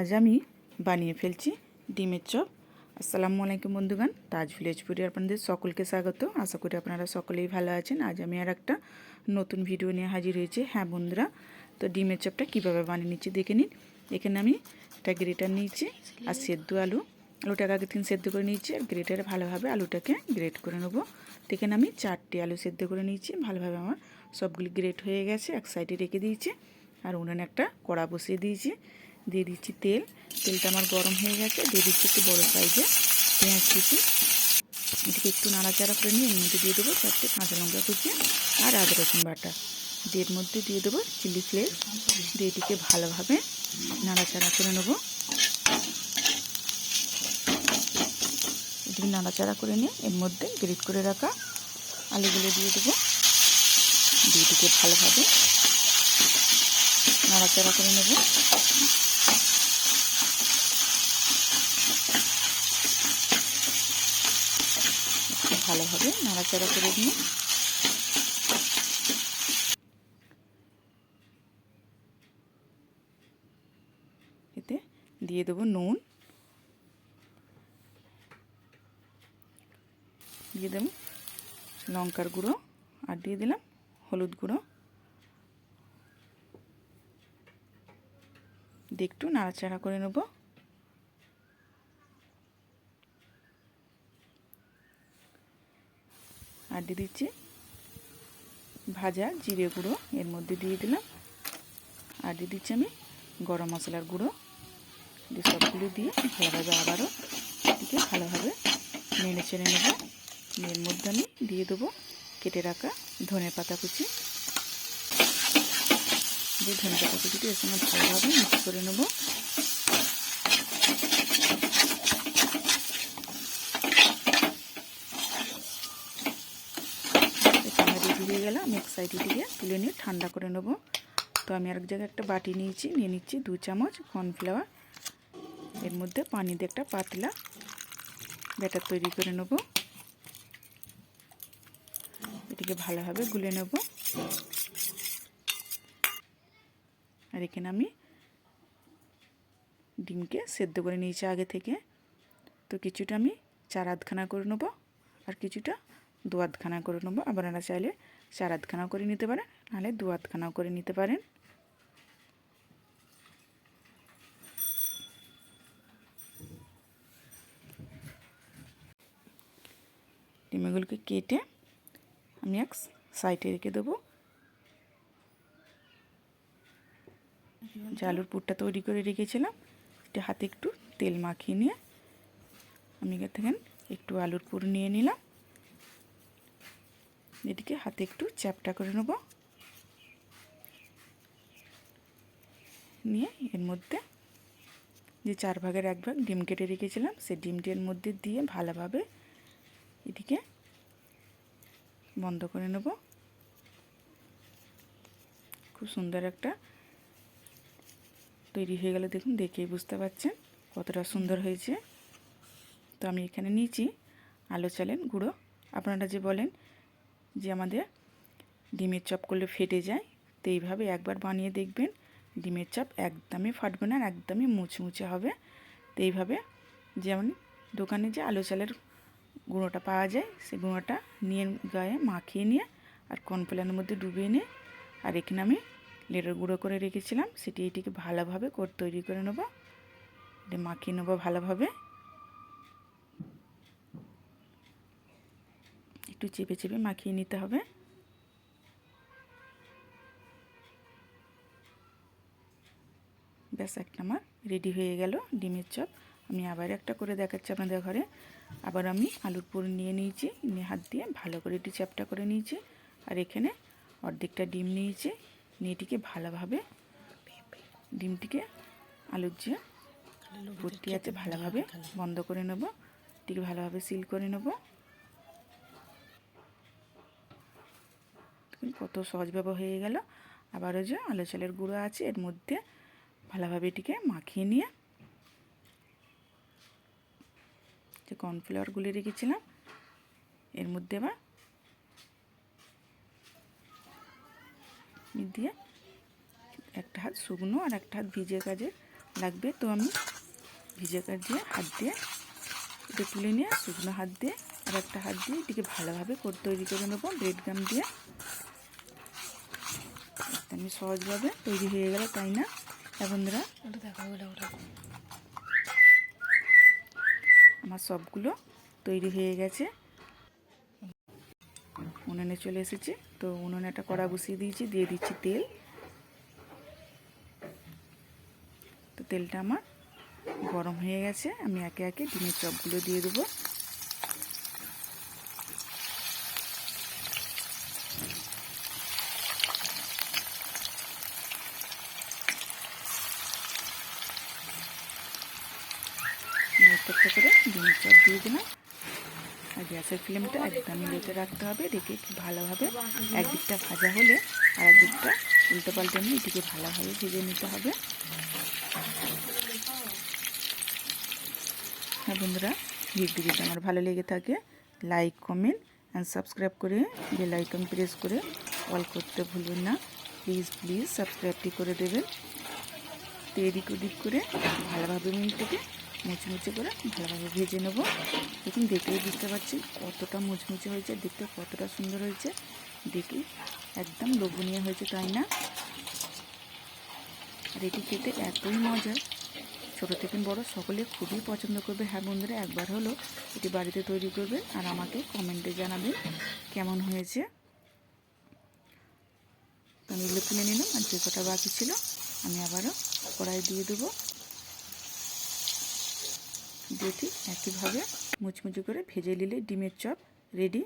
আজ আমি বানিয়ে ফেলছি ডিমের চপ। আসসালামু আলাইকুম বন্ধুগান তাজ ভিলেজ ফুডে আপনাদের সকলকে স্বাগত। আশা করি আপনারা সকলেই ভালো আছেন। আজ আমি আর একটা নতুন ভিডিও নিয়ে হাজির হয়েছে। হ্যাঁ বন্ধুরা, তো ডিমের চপটা কীভাবে বানিয়ে নিচ্ছি দেখে নিন। এখানে আমি একটা গ্রেটার নিয়েছি, আর সেদ্ধ আলু। আলুটাকে আগে থেকে সেদ্ধ করে নিয়েছি, আর গ্রেটারে ভালোভাবে আলুটাকে গ্রেট করে নেব। এখানে আমি চারটি আলু সেদ্ধ করে নিয়েছি। ভালোভাবে আমার সবগুলি গ্রেট হয়ে গেছে, এক সাইডে রেখে দিয়েছি, আর উনানে একটা কড়া বসিয়ে দিয়েছি। দিয়ে দিচ্ছি তেল। তেলটা আমার গরম হয়ে গেছে। দিয়ে দিচ্ছি একটু বড়ো সাইজে পেঁয়াজ কুচি। এটিকে একটু নাড়াচাড়া করে নিয়ে এর মধ্যে দিয়ে দেবো চারটে কাঁচা লঙ্কা কুচি আর আদা রসুন বাটা। দিয়ে মধ্যে দিয়ে দেবো চিলি ফ্লেক্স। দিয়ে এটিকে ভালোভাবে নাড়াচাড়া করে নেব। এটিকে নাড়াচাড়া করে নিয়ে এর মধ্যে গ্রেট করে রাখা আলুগুলো দিয়ে দেবো। দিয়ে এটিকে ভালোভাবে নাড়াচাড়া করে নেব। ভালোভাবে নাড়াচাড়া করে নিয়ে। এতে দিয়ে দেবো নুন। দিয়ে দেবো লঙ্কার গুঁড়ো আর দিয়ে দিলাম হলুদ গুঁড়ো। দিয়ে একটু নাড়াচাড়া করে নেব। আর দিয়ে দিচ্ছি ভাজা জিরে গুঁড়ো, এর মধ্যে দিয়ে দিলাম। আর দিয়ে দিচ্ছি আমি গরম মশলার গুঁড়ো। দিয়ে সবগুলো দিয়ে ভালোভাবে আবারও এটিকে ভালোভাবে নেড়ে চেড়ে নেব। এর মধ্যে আমি দিয়ে দেবো কেটে রাখা ধনে পাতা কুচি। দিয়ে ধনে পাতা কুচিটি এর সঙ্গে ভালোভাবে মিক্স করে নেব। হয়ে গেলে আমি এক সাইডে দিয়ে তুলে নিয়ে ঠান্ডা করে নেব। তো আমি আরেক জায়গায় একটা বাটি নিয়েছি, নিয়ে নিচ্ছি দু চামচ কর্নফ্লাওয়ার। এর মধ্যে পানি দিয়ে একটা পাতলা ব্যাটার তৈরি করে নেব। এটিকে ভালোভাবে গুলে নেব। আর এখানে আমি ডিমকে সেদ্ধ করে নিয়েছি আগে থেকে। তো কিছুটা আমি চার আধখানা করে নেব, আর কিছুটা দু আধখানা করে নেব। আপনারা চাইলে চার আধখানাও করে নিতে পারেন, নাহলে দু আধখানাও করে নিতে পারেন। ডিমগুলোকে কেটে আমি এক সাইডে রেখে দেবো। যে আলুর পুরটা তৈরি করে রেখেছিলাম, এটা হাতে একটু তেল মাখিয়ে নিয়ে আমি দেখেন একটু আলুর পুর নিয়ে নিলাম। এটিকে হাতে একটু চ্যাপটা করে নেব। নিয়ে এর মধ্যে যে চার ভাগের এক ভাগ ডিম কেটে রেখেছিলাম, সেই ডিমটি এর মধ্যে দিয়ে ভালোভাবে এটিকে বন্ধ করে নেব। খুব সুন্দর একটা তৈরি হয়ে গেলে, দেখুন, দেখেই বুঝতে পারছেন কতটা সুন্দর হয়েছে। তো আমি এখানে নিয়েছি আলো চালেন গুঁড়ো। আপনারা যে বলেন যে আমাদের ডিমের চপ করলে ফেটে যায়, তো এইভাবে একবার বানিয়ে দেখবেন। ডিমের চপ একদমই ফাটবে না একদমই মুচমুচে হবে। তো এইভাবে যেমন দোকানে যে আলু চালের গুঁড়োটা পাওয়া যায়, সেই গুঁড়োটা নিয়ে গায়ে মাখিয়ে নিয়ে আর কর্নফ্লাওয়ারের মধ্যে ডুবিয়ে নিয়ে আর এখানে আমি লেটের গুঁড়ো করে রেখেছিলাম, সেটি এটিকে ভালোভাবে করে তৈরি করে নেব। মাখিয়ে নেব ভালোভাবে। একটু চেপে চেপে মাখিয়ে নিতে হবে। ব্যাস একটা আমার রেডি হয়ে গেল ডিমের চপ। আমি আবার একটা করে দেখাচ্ছি আপনাদের ঘরে। আবার আমি আলুর পুর নিয়ে নিয়েছি নিয়ে হাত দিয়ে ভালো করে এটি চ্যাপটা করে নিয়েছি। আর এখানে অর্ধেকটা ডিম নিয়েছি নিয়ে এটিকে ভালোভাবে ডিমটিকে আলুর যে ভর্তি আছে ভালোভাবে বন্ধ করে নেব এটিকে ভালোভাবে সিল করে নেব। কত সহজভাবে হয়ে গেল। আবারও যে আলু চালের গুঁড়ো আছে, এর মধ্যে ভালোভাবে এটিকে মাখিয়ে নিয়ে যে কর্নফ্লাওয়ার গুলে রেখেছিলাম, এর মধ্যে আবার দিয়ে একটা হাত শুকনো আর একটা হাত ভিজে কাজে লাগবে। তো আমি ভিজে কাঠ দিয়ে হাত দিয়ে এটা তুলে নিয়ে শুকনো হাত দিয়ে আর একটা হাত দিয়ে এটিকে ভালোভাবে তৈরি করে নেব। ব্রেড গাম দিয়ে আমি সহজভাবে তৈরি হয়ে গেল তাই না? হ্যাঁ বন্ধুরা? আমার সবগুলো তৈরি হয়ে গেছে। উনুনে চলে এসেছে। তো উনুনে একটা কড়া বসিয়ে দিয়েছি দিয়ে দিচ্ছি তেল। তো তেলটা আমার গরম হয়ে গেছে। আমি একে একে ডিমের চপগুলো দিয়ে দেবো। প্রত্যেকটা করে ডিমের চপ দিয়ে দিলাম। আর গ্যাসের ফ্লেমটা একদমই লোতে রাখতে হবে, রেখে একটু ভালোভাবে একদিকটা ভাজা হলে আর একদিকটা উল্টো পাল্টে নিয়ে এটিকে ভালোভাবে ভেজে নিতে হবে। হ্যাঁ বন্ধুরা ভিডিও যদি আমার ভালো লেগে থাকে, লাইক, কমেন্ট অ্যান্ড সাবস্ক্রাইব করে বেল আইকন প্রেস করে অল করতে ভুলবেন না। প্লিজ প্লিজ সাবস্ক্রাইবটি করে দেবেন। তো এদিক ওদিক করে ভালোভাবে এটাকে মুচমুচে করে ভালোভাবে ভেজে নেব। দেখুন, দেখলেই বুঝতে পারছি কতটা মুচমুচে হয়েছে, দেখতে কতটা সুন্দর হয়েছে। দেখি, একদম লোভনীয় হয়েছে, তাই না? আর এটি খেতে এতই মজা। ছোটো থেকে বড় সকলে খুবই পছন্দ করবে। হ্যাঁ বন্ধুরা, একবার হলো এটি বাড়িতে তৈরি করবে আর আমাকে কমেন্টে জানাবেন কেমন হয়েছে। তো আমি এগুলো তুলে নিলাম আর যে কটা বাকি ছিল, আমি আবারও কড়াই দিয়ে দেবো। দিয়ে ঠিক একইভাবে মুচমুচে করে ভেজে নিলে ডিমের চপ রেডি